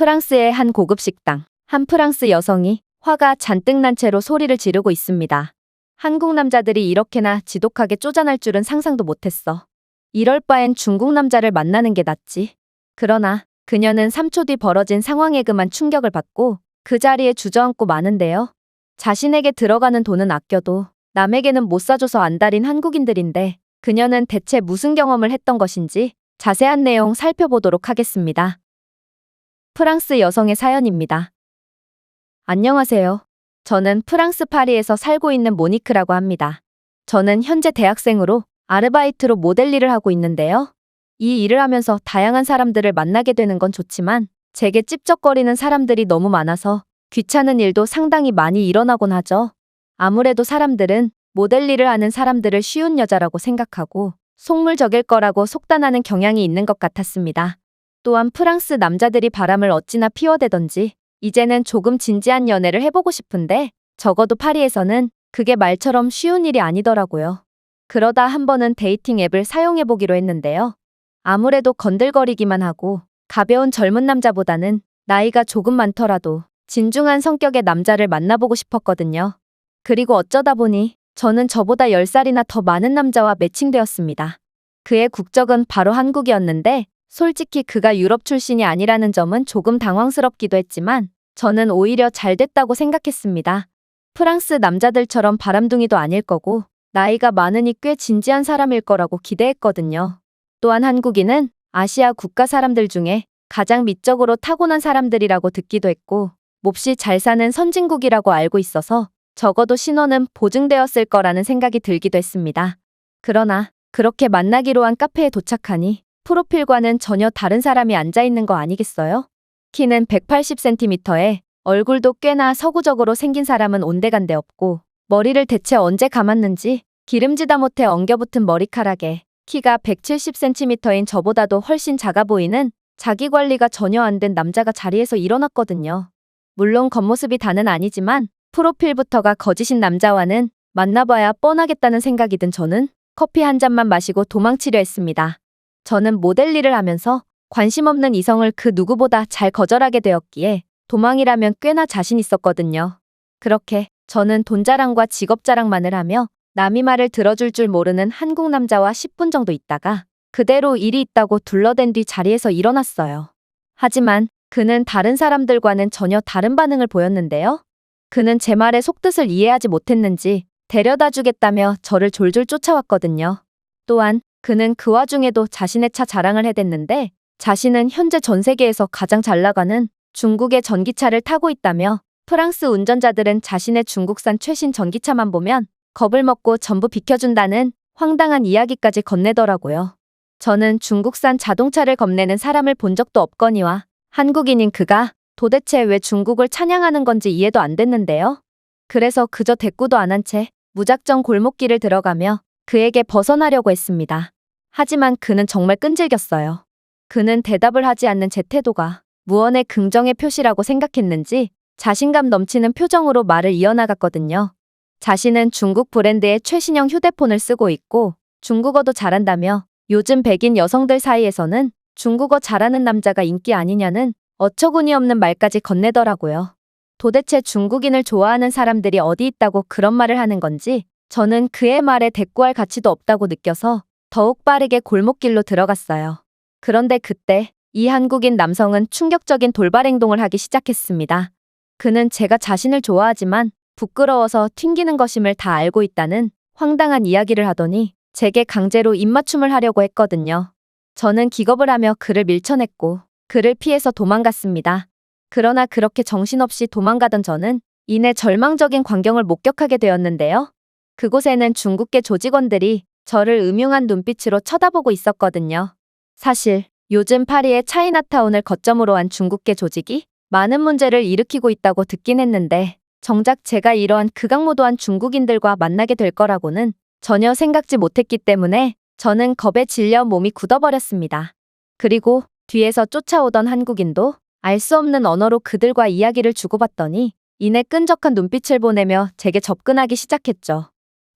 프랑스의 한 고급 식당. 한 프랑스 여성이 화가 잔뜩 난 채로 소리를 지르고 있습니다. 한국 남자들이 이렇게나 지독하게 쪼잔할 줄은 상상도 못했어. 이럴 바엔 중국 남자를 만나는 게 낫지. 그러나 그녀는 3초 뒤 벌어진 상황에 그만 충격을 받고 그 자리에 주저앉고 마는데요. 자신에게 들어가는 돈은 아껴도 남에게는 못 사줘서 안달인 한국인들인데 그녀는 대체 무슨 경험을 했던 것인지 자세한 내용 살펴보도록 하겠습니다. 프랑스 여성의 사연입니다. 안녕하세요. 저는 프랑스 파리에서 살고 있는 모니크라고 합니다. 저는 현재 대학생으로 아르바이트로 모델 일을 하고 있는데요. 이 일을 하면서 다양한 사람들을 만나게 되는 건 좋지만 제게 찝쩍거리는 사람들이 너무 많아서 귀찮은 일도 상당히 많이 일어나곤 하죠. 아무래도 사람들은 모델 일을 하는 사람들을 쉬운 여자라고 생각하고 속물적일 거라고 속단하는 경향이 있는 것 같았습니다. 또한 프랑스 남자들이 바람을 어찌나 피워대던지 이제는 조금 진지한 연애를 해보고 싶은데 적어도 파리에서는 그게 말처럼 쉬운 일이 아니더라고요. 그러다 한 번은 데이팅 앱을 사용해보기로 했는데요. 아무래도 건들거리기만 하고 가벼운 젊은 남자보다는 나이가 조금 많더라도 진중한 성격의 남자를 만나보고 싶었거든요. 그리고 어쩌다 보니 저는 저보다 10살이나 더 많은 남자와 매칭되었습니다. 그의 국적은 바로 한국이었는데 솔직히 그가 유럽 출신이 아니라는 점은 조금 당황스럽기도 했지만 저는 오히려 잘 됐다고 생각했습니다. 프랑스 남자들처럼 바람둥이도 아닐 거고 나이가 많으니 꽤 진지한 사람일 거라고 기대했거든요. 또한 한국인은 아시아 국가 사람들 중에 가장 미적으로 타고난 사람들이라고 듣기도 했고 몹시 잘 사는 선진국이라고 알고 있어서 적어도 신원은 보증되었을 거라는 생각이 들기도 했습니다. 그러나 그렇게 만나기로 한 카페에 도착하니 프로필과는 전혀 다른 사람이 앉아 있는 거 아니겠어요? 키는 180cm에 얼굴도 꽤나 서구적으로 생긴 사람은 온데간데 없고 머리를 대체 언제 감았는지 기름지다 못해 엉겨붙은 머리카락에 키가 170cm인 저보다도 훨씬 작아 보이는 자기 관리가 전혀 안 된 남자가 자리에서 일어났거든요. 물론 겉모습이 다는 아니지만 프로필부터가 거짓인 남자와는 만나봐야 뻔하겠다는 생각이 든 저는 커피 한 잔만 마시고 도망치려 했습니다. 저는 모델 일을 하면서 관심 없는 이성을 그 누구보다 잘 거절하게 되었기에 도망이라면 꽤나 자신 있었거든요. 그렇게 저는 돈 자랑과 직업 자랑만을 하며 남이 말을 들어줄 줄 모르는 한국 남자와 10분 정도 있다가 그대로 일이 있다고 둘러댄 뒤 자리에서 일어났어요. 하지만 그는 다른 사람들과는 전혀 다른 반응을 보였는데요. 그는 제 말의 속뜻을 이해하지 못했는지 데려다 주겠다며 저를 졸졸 쫓아왔거든요. 또한 그는 그 와중에도 자신의 차 자랑을 해댔는데 자신은 현재 전 세계에서 가장 잘 나가는 중국의 전기차를 타고 있다며 프랑스 운전자들은 자신의 중국산 최신 전기차만 보면 겁을 먹고 전부 비켜준다는 황당한 이야기까지 건네더라고요. 저는 중국산 자동차를 겁내는 사람을 본 적도 없거니와 한국인인 그가 도대체 왜 중국을 찬양하는 건지 이해도 안 됐는데요. 그래서 그저 대꾸도 안 한 채 무작정 골목길을 들어가며 그에게 벗어나려고 했습니다. 하지만 그는 정말 끈질겼어요. 그는 대답을 하지 않는 제 태도가 무언의 긍정의 표시라고 생각했는지 자신감 넘치는 표정으로 말을 이어나갔거든요. 자신은 중국 브랜드의 최신형 휴대폰을 쓰고 있고 중국어도 잘한다며 요즘 백인 여성들 사이에서는 중국어 잘하는 남자가 인기 아니냐는 어처구니 없는 말까지 건네더라고요. 도대체 중국인을 좋아하는 사람들이 어디 있다고 그런 말을 하는 건지 저는 그의 말에 대꾸할 가치도 없다고 느껴서 더욱 빠르게 골목길로 들어갔어요. 그런데 그때 이 한국인 남성은 충격적인 돌발 행동을 하기 시작했습니다. 그는 제가 자신을 좋아하지만 부끄러워서 튕기는 것임을 다 알고 있다는 황당한 이야기를 하더니 제게 강제로 입맞춤을 하려고 했거든요. 저는 기겁을 하며 그를 밀쳐냈고 그를 피해서 도망갔습니다. 그러나 그렇게 정신없이 도망가던 저는 이내 절망적인 광경을 목격하게 되었는데요. 그곳에는 중국계 조직원들이 저를 음흉한 눈빛으로 쳐다보고 있었거든요. 사실 요즘 파리의 차이나타운을 거점으로 한 중국계 조직이 많은 문제를 일으키고 있다고 듣긴 했는데 정작 제가 이러한 극악무도한 중국인들과 만나게 될 거라고는 전혀 생각지 못했기 때문에 저는 겁에 질려 몸이 굳어버렸습니다. 그리고 뒤에서 쫓아오던 한국인도 알 수 없는 언어로 그들과 이야기를 주고받더니 이내 끈적한 눈빛을 보내며 제게 접근하기 시작했죠.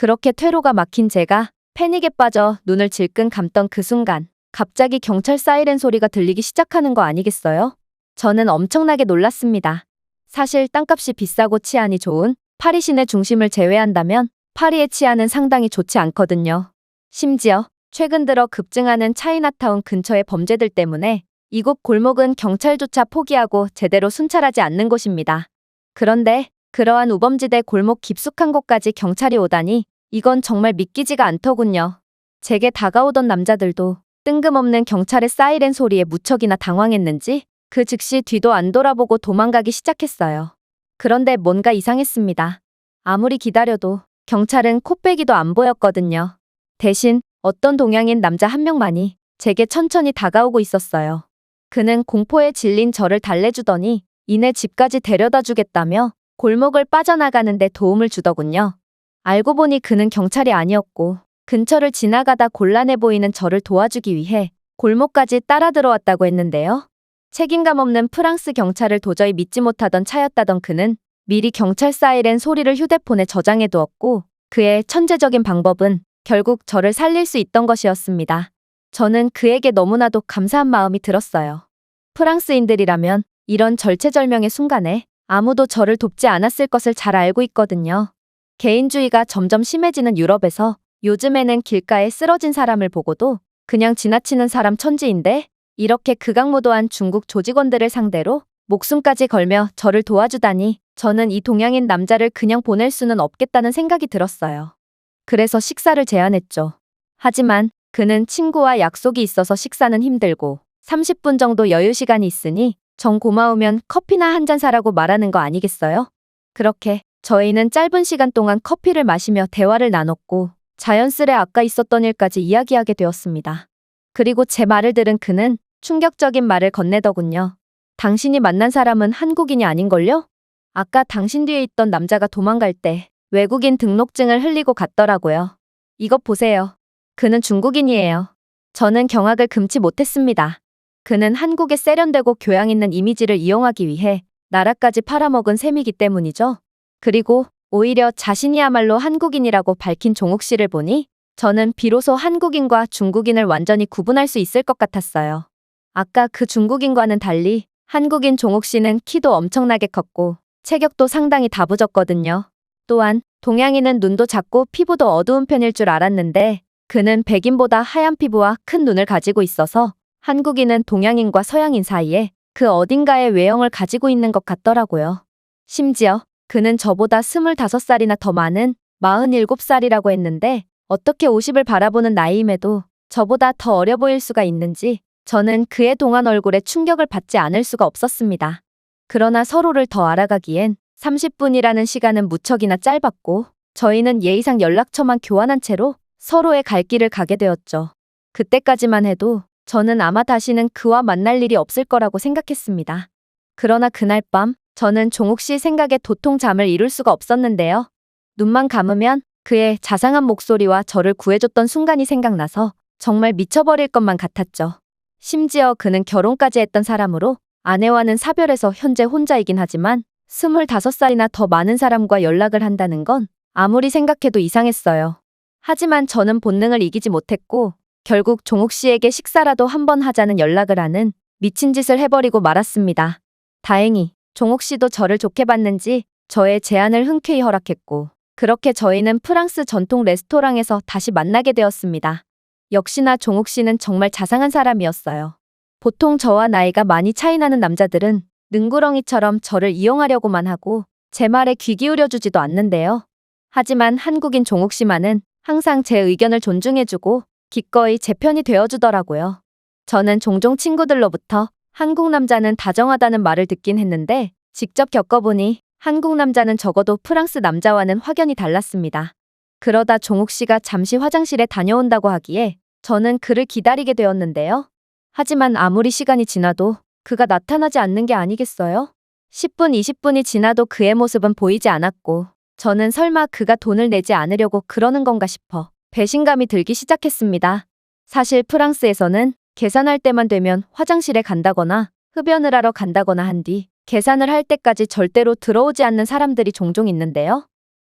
그렇게 퇴로가 막힌 제가 패닉에 빠져 눈을 질끈 감던 그 순간 갑자기 경찰 사이렌 소리가 들리기 시작하는 거 아니겠어요? 저는 엄청나게 놀랐습니다. 사실 땅값이 비싸고 치안이 좋은 파리 시내 중심을 제외한다면 파리의 치안은 상당히 좋지 않거든요. 심지어 최근 들어 급증하는 차이나타운 근처의 범죄들 때문에 이곳 골목은 경찰조차 포기하고 제대로 순찰하지 않는 곳입니다. 그런데 그러한 우범지대 골목 깊숙한 곳까지 경찰이 오다니 이건 정말 믿기지가 않더군요. 제게 다가오던 남자들도 뜬금없는 경찰의 사이렌 소리에 무척이나 당황했는지 그 즉시 뒤도 안 돌아보고 도망가기 시작했어요. 그런데 뭔가 이상했습니다. 아무리 기다려도 경찰은 코빼기도 안 보였거든요. 대신 어떤 동양인 남자 한 명만이 제게 천천히 다가오고 있었어요. 그는 공포에 질린 저를 달래주더니 이내 집까지 데려다 주겠다며 골목을 빠져나가는데 도움을 주더군요. 알고 보니 그는 경찰이 아니었고 근처를 지나가다 곤란해 보이는 저를 도와주기 위해 골목까지 따라 들어왔다고 했는데요. 책임감 없는 프랑스 경찰을 도저히 믿지 못하던 차였다던 그는 미리 경찰 사이렌 소리를 휴대폰에 저장해 두었고 그의 천재적인 방법은 결국 저를 살릴 수 있던 것이었습니다. 저는 그에게 너무나도 감사한 마음이 들었어요. 프랑스인들이라면 이런 절체절명의 순간에 아무도 저를 돕지 않았을 것을 잘 알고 있거든요. 개인주의가 점점 심해지는 유럽에서 요즘에는 길가에 쓰러진 사람을 보고도 그냥 지나치는 사람 천지인데 이렇게 극악무도한 중국 조직원들을 상대로 목숨까지 걸며 저를 도와주다니 저는 이 동양인 남자를 그냥 보낼 수는 없겠다는 생각이 들었어요. 그래서 식사를 제안했죠. 하지만 그는 친구와 약속이 있어서 식사는 힘들고 30분 정도 여유 시간이 있으니 정 고마우면 커피나 한 잔 사라고 말하는 거 아니겠어요? 그렇게 저희는 짧은 시간 동안 커피를 마시며 대화를 나눴고 자연스레 아까 있었던 일까지 이야기하게 되었습니다. 그리고 제 말을 들은 그는 충격적인 말을 건네더군요. 당신이 만난 사람은 한국인이 아닌걸요? 아까 당신 뒤에 있던 남자가 도망갈 때 외국인 등록증을 흘리고 갔더라고요. 이것 보세요. 그는 중국인이에요. 저는 경악을 금치 못했습니다. 그는 한국에 세련되고 교양 있는 이미지를 이용하기 위해 나라까지 팔아먹은 셈이기 때문이죠. 그리고 오히려 자신이야말로 한국인이라고 밝힌 종욱 씨를 보니 저는 비로소 한국인과 중국인을 완전히 구분할 수 있을 것 같았어요. 아까 그 중국인과는 달리 한국인 종욱 씨는 키도 엄청나게 컸고 체격도 상당히 다부졌거든요. 또한 동양인은 눈도 작고 피부도 어두운 편일 줄 알았는데 그는 백인보다 하얀 피부와 큰 눈을 가지고 있어서 한국인은 동양인과 서양인 사이에 그 어딘가에 외형을 가지고 있는 것 같더라고요. 심지어 그는 저보다 25살이나 더 많은 47살이라고 했는데 어떻게 50을 바라보는 나이임에도 저보다 더 어려 보일 수가 있는지 저는 그의 동안 얼굴에 충격을 받지 않을 수가 없었습니다. 그러나 서로를 더 알아가기엔 30분이라는 시간은 무척이나 짧았고 저희는 예의상 연락처만 교환한 채로 서로의 갈 길을 가게 되었죠. 그때까지만 해도 저는 아마 다시는 그와 만날 일이 없을 거라고 생각했습니다. 그러나 그날 밤 저는 종욱 씨 생각에 도통 잠을 이룰 수가 없었는데요. 눈만 감으면 그의 자상한 목소리와 저를 구해줬던 순간이 생각나서 정말 미쳐버릴 것만 같았죠. 심지어 그는 결혼까지 했던 사람으로 아내와는 사별해서 현재 혼자이긴 하지만 25살이나 더 많은 사람과 연락을 한다는 건 아무리 생각해도 이상했어요. 하지만 저는 본능을 이기지 못했고 결국 종욱 씨에게 식사라도 한 번 하자는 연락을 하는 미친 짓을 해버리고 말았습니다. 다행히 종욱 씨도 저를 좋게 봤는지 저의 제안을 흔쾌히 허락했고 그렇게 저희는 프랑스 전통 레스토랑에서 다시 만나게 되었습니다. 역시나 종욱 씨는 정말 자상한 사람이었어요. 보통 저와 나이가 많이 차이 나는 남자들은 능구렁이처럼 저를 이용하려고만 하고 제 말에 귀 기울여주지도 않는데요. 하지만 한국인 종욱 씨만은 항상 제 의견을 존중해주고 기꺼이 제 편이 되어주더라고요. 저는 종종 친구들로부터 한국 남자는 다정하다는 말을 듣긴 했는데 직접 겪어보니 한국 남자는 적어도 프랑스 남자와는 확연히 달랐습니다. 그러다 종욱 씨가 잠시 화장실에 다녀온다고 하기에 저는 그를 기다리게 되었는데요. 하지만 아무리 시간이 지나도 그가 나타나지 않는 게 아니겠어요? 10분, 20분이 지나도 그의 모습은 보이지 않았고 저는 설마 그가 돈을 내지 않으려고 그러는 건가 싶어 배신감이 들기 시작했습니다. 사실 프랑스에서는 계산할 때만 되면 화장실에 간다거나 흡연을 하러 간다거나 한 뒤 계산을 할 때까지 절대로 들어오지 않는 사람들이 종종 있는데요.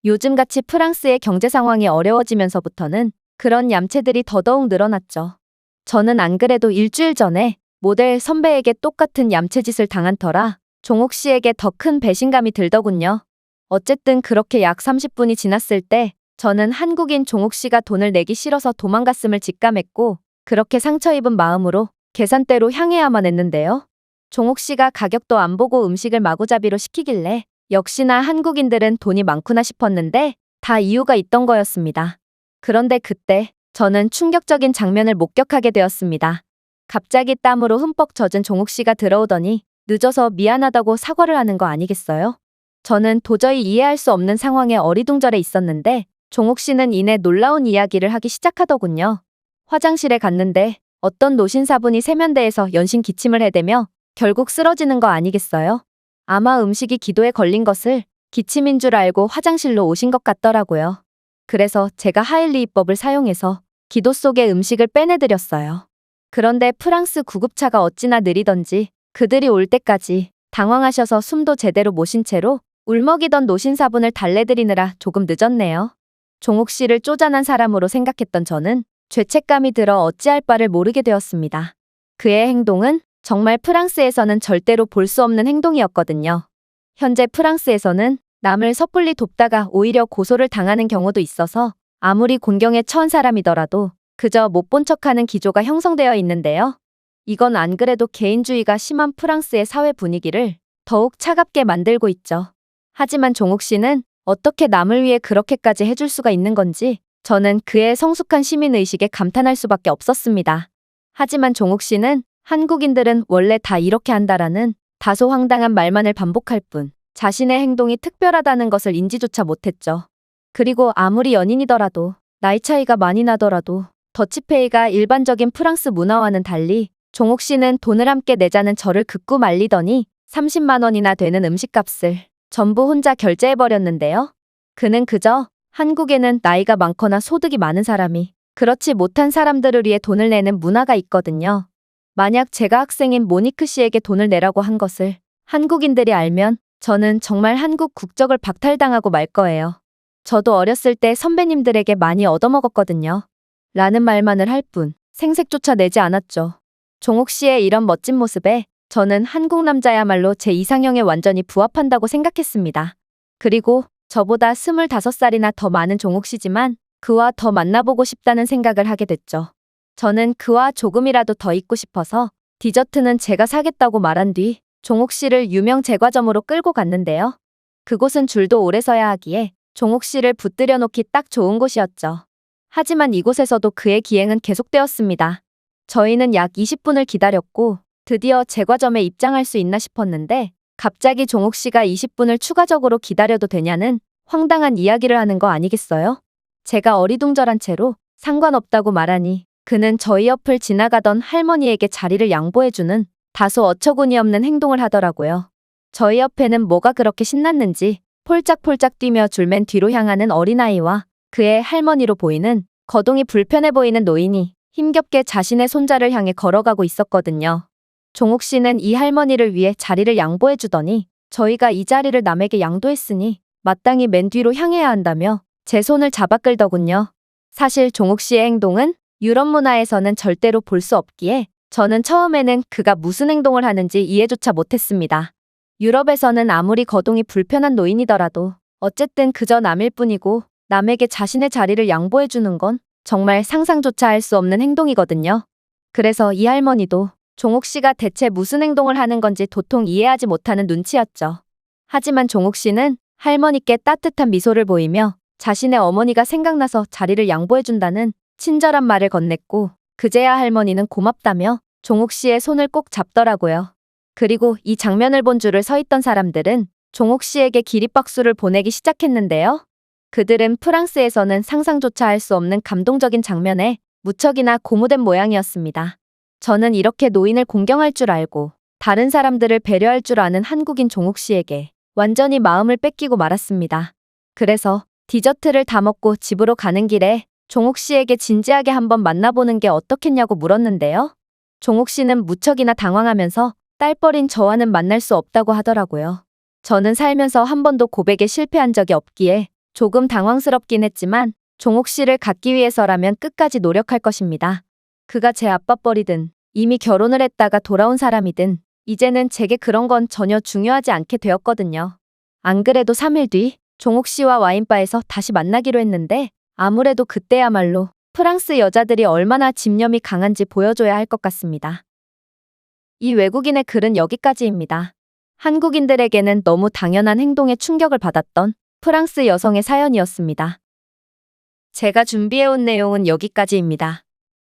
요즘같이 프랑스의 경제 상황이 어려워지면서부터는 그런 얌체들이 더더욱 늘어났죠. 저는 안 그래도 일주일 전에 모델 선배에게 똑같은 얌체짓을 당한 터라 종옥 씨에게 더 큰 배신감이 들더군요. 어쨌든 그렇게 약 30분이 지났을 때 저는 한국인 종옥 씨가 돈을 내기 싫어서 도망갔음을 직감했고 그렇게 상처 입은 마음으로 계산대로 향해야만 했는데요. 종옥 씨가 가격도 안 보고 음식을 마구잡이로 시키길래 역시나 한국인들은 돈이 많구나 싶었는데 다 이유가 있던 거였습니다. 그런데 그때 저는 충격적인 장면을 목격하게 되었습니다. 갑자기 땀으로 흠뻑 젖은 종옥 씨가 들어오더니 늦어서 미안하다고 사과를 하는 거 아니겠어요? 저는 도저히 이해할 수 없는 상황에 어리둥절해 있었는데 종옥 씨는 이내 놀라운 이야기를 하기 시작하더군요. 화장실에 갔는데 어떤 노신사분이 세면대에서 연신 기침을 해대며 결국 쓰러지는 거 아니겠어요? 아마 음식이 기도에 걸린 것을 기침인 줄 알고 화장실로 오신 것 같더라고요. 그래서 제가 하일리입법을 사용해서 기도 속에 음식을 빼내드렸어요. 그런데 프랑스 구급차가 어찌나 느리던지 그들이 올 때까지 당황하셔서 숨도 제대로 못 쉰 채로 울먹이던 노신사분을 달래드리느라 조금 늦었네요. 종옥 씨를 쪼잔한 사람으로 생각했던 저는 죄책감이 들어 어찌할 바를 모르게 되었습니다. 그의 행동은 정말 프랑스에서는 절대로 볼 수 없는 행동이었거든요. 현재 프랑스에서는 남을 섣불리 돕다가 오히려 고소를 당하는 경우도 있어서 아무리 곤경에 처한 사람이더라도 그저 못 본 척하는 기조가 형성되어 있는데요. 이건 안 그래도 개인주의가 심한 프랑스의 사회 분위기를 더욱 차갑게 만들고 있죠. 하지만 종옥 씨는 어떻게 남을 위해 그렇게까지 해줄 수가 있는 건지 저는 그의 성숙한 시민의식에 감탄할 수밖에 없었습니다. 하지만 종옥 씨는 한국인들은 원래 다 이렇게 한다라는 다소 황당한 말만을 반복할 뿐 자신의 행동이 특별하다는 것을 인지조차 못했죠. 그리고 아무리 연인이더라도 나이 차이가 많이 나더라도 더치페이가 일반적인 프랑스 문화와는 달리 종옥 씨는 돈을 함께 내자는 저를 극구 말리더니 30만 원이나 되는 음식값을 전부 혼자 결제해버렸는데요. 그는 그저 한국에는 나이가 많거나 소득이 많은 사람이 그렇지 못한 사람들을 위해 돈을 내는 문화가 있거든요. 만약 제가 학생인 모니크 씨에게 돈을 내라고 한 것을 한국인들이 알면 저는 정말 한국 국적을 박탈당하고 말 거예요. 저도 어렸을 때 선배님들에게 많이 얻어먹었거든요. 라는 말만을 할 뿐 생색조차 내지 않았죠. 종옥 씨의 이런 멋진 모습에 저는 한국 남자야말로 제 이상형에 완전히 부합한다고 생각했습니다. 그리고 저보다 25살이나 더 많은 종옥 씨지만 그와 더 만나보고 싶다는 생각을 하게 됐죠. 저는 그와 조금이라도 더 있고 싶어서 디저트는 제가 사겠다고 말한 뒤 종옥 씨를 유명 제과점으로 끌고 갔는데요. 그곳은 줄도 오래 서야 하기에 종옥 씨를 붙들여 놓기 딱 좋은 곳이었죠. 하지만 이곳에서도 그의 기행은 계속되었습니다. 저희는 약 20분을 기다렸고 드디어 제과점에 입장할 수 있나 싶었는데 갑자기 종옥 씨가 20분을 추가적으로 기다려도 되냐는 황당한 이야기를 하는 거 아니겠어요? 제가 어리둥절한 채로 상관없다고 말하니 그는 저희 옆을 지나가던 할머니에게 자리를 양보해주는 다소 어처구니 없는 행동을 하더라고요. 저희 옆에는 뭐가 그렇게 신났는지 폴짝폴짝 뛰며 줄맨 뒤로 향하는 어린아이와 그의 할머니로 보이는 거동이 불편해 보이는 노인이 힘겹게 자신의 손자를 향해 걸어가고 있었거든요. 종옥 씨는 이 할머니를 위해 자리를 양보해 주더니 저희가 이 자리를 남에게 양도했으니 마땅히 맨 뒤로 향해야 한다며 제 손을 잡아 끌더군요. 사실 종옥 씨의 행동은 유럽 문화에서는 절대로 볼 수 없기에 저는 처음에는 그가 무슨 행동을 하는지 이해조차 못했습니다. 유럽에서는 아무리 거동이 불편한 노인이더라도 어쨌든 그저 남일 뿐이고 남에게 자신의 자리를 양보해 주는 건 정말 상상조차 할 수 없는 행동이거든요. 그래서 이 할머니도 종옥 씨가 대체 무슨 행동을 하는 건지 도통 이해하지 못하는 눈치였죠. 하지만 종옥 씨는 할머니께 따뜻한 미소를 보이며 자신의 어머니가 생각나서 자리를 양보해준다는 친절한 말을 건넸고 그제야 할머니는 고맙다며 종옥 씨의 손을 꼭 잡더라고요. 그리고 이 장면을 본 줄을 서 있던 사람들은 종옥 씨에게 기립박수를 보내기 시작했는데요. 그들은 프랑스에서는 상상조차 할 수 없는 감동적인 장면에 무척이나 고무된 모양이었습니다. 저는 이렇게 노인을 공경할 줄 알고 다른 사람들을 배려할 줄 아는 한국인 종옥 씨에게 완전히 마음을 뺏기고 말았습니다. 그래서 디저트를 다 먹고 집으로 가는 길에 종옥 씨에게 진지하게 한번 만나보는 게 어떻겠냐고 물었는데요. 종옥 씨는 무척이나 당황하면서 딸뻘인 저와는 만날 수 없다고 하더라고요. 저는 살면서 한 번도 고백에 실패한 적이 없기에 조금 당황스럽긴 했지만 종옥 씨를 갖기 위해서라면 끝까지 노력할 것입니다. 그가 제 아빠 뻘이든 이미 결혼을 했다가 돌아온 사람이든 이제는 제게 그런 건 전혀 중요하지 않게 되었거든요. 안 그래도 3일 뒤 종옥 씨와 와인바에서 다시 만나기로 했는데 아무래도 그때야말로 프랑스 여자들이 얼마나 집념이 강한지 보여줘야 할 것 같습니다. 이 외국인의 글은 여기까지입니다. 한국인들에게는 너무 당연한 행동에 충격을 받았던 프랑스 여성의 사연이었습니다. 제가 준비해온 내용은 여기까지입니다.